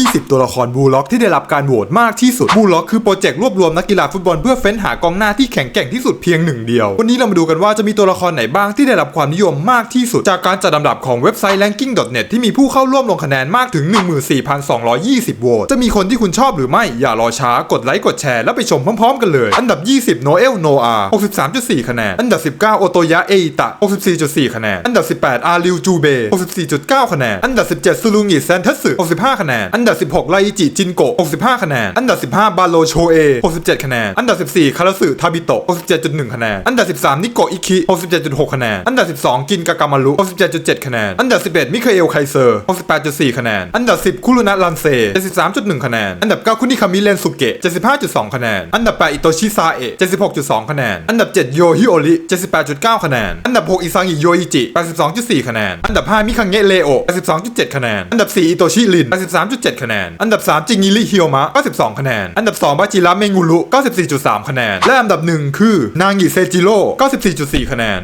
20 ตัวละครบูล็อกที่ได้รับการโหวตมากที่สุด บูล็อกคือโปรเจกต์รวบรวมนักกีฬาฟุตบอลเพื่อเฟ้นหากองหน้าที่แข็งแกร่งที่สุดเพียงหนึ่งเดียว วันนี้เรามาดูกันว่าจะมีตัวละครไหนบ้างที่ได้รับความนิยมมากที่สุด จากการจัดลำดับของเว็บไซต์ ranking.net ที่มีผู้เข้าร่วมลงคะแนนมากถึง 14,220 โหวต จะมีคนที่คุณชอบหรือไม่ อย่ารอช้ากดไลค์กดแชร์แล้วไปชมพร้อมๆ กันเลย อันดับ 20 โนเอล โนอา63.4 คะแนน อันดับ 19 โอโตยะ เออิตะ 64.4 คะแนน อันดับ 18 อาริว จูเบ 64.9 คะแนน อันดับ 17ซูรุงิแซนทัสึ65 คะแนนอันดับ 16 ไลจิจินโกะ 65 คะแนน อันดับ 15 บาโลโชเอ 67 คะแนน อันดับ 14 คาราสึทาบิโตะ 67.1 คะแนน อันดับ 13 นิโกะอิคิ 67.6 คะแนน อันดับ 12 กินกากามารุ 67.7 คะแนน อันดับ 11 มิคาเอลไคเซอร์ 68.4 คะแนน อันดับ 10 คุรุนะรันเซ73.1 คะแนน อันดับ 9 คุนิคามิเรนสุเกะ 75.2 คะแนน อันดับ 8 อิโตชิซาเอะ 76.2 คะแนน อันดับ 7 โยฮิโอริ 78.9 คะแนน อันดับ 6 อิซังอิโยอิจิ 82.4 คะแนน อันดับ 5 มิคังเงะเลโอ82.7 คะแนน อันดับ 4 อิโตชิริน83.7คะแนน อันดับ 3 จิงิลิฮิโอมะ 92 คะแนน อันดับ 2 บาจิระเมงุรุ 94.3 คะแนน และอันดับ 1 คือ นางิเซจิโร่ 94.4 คะแนน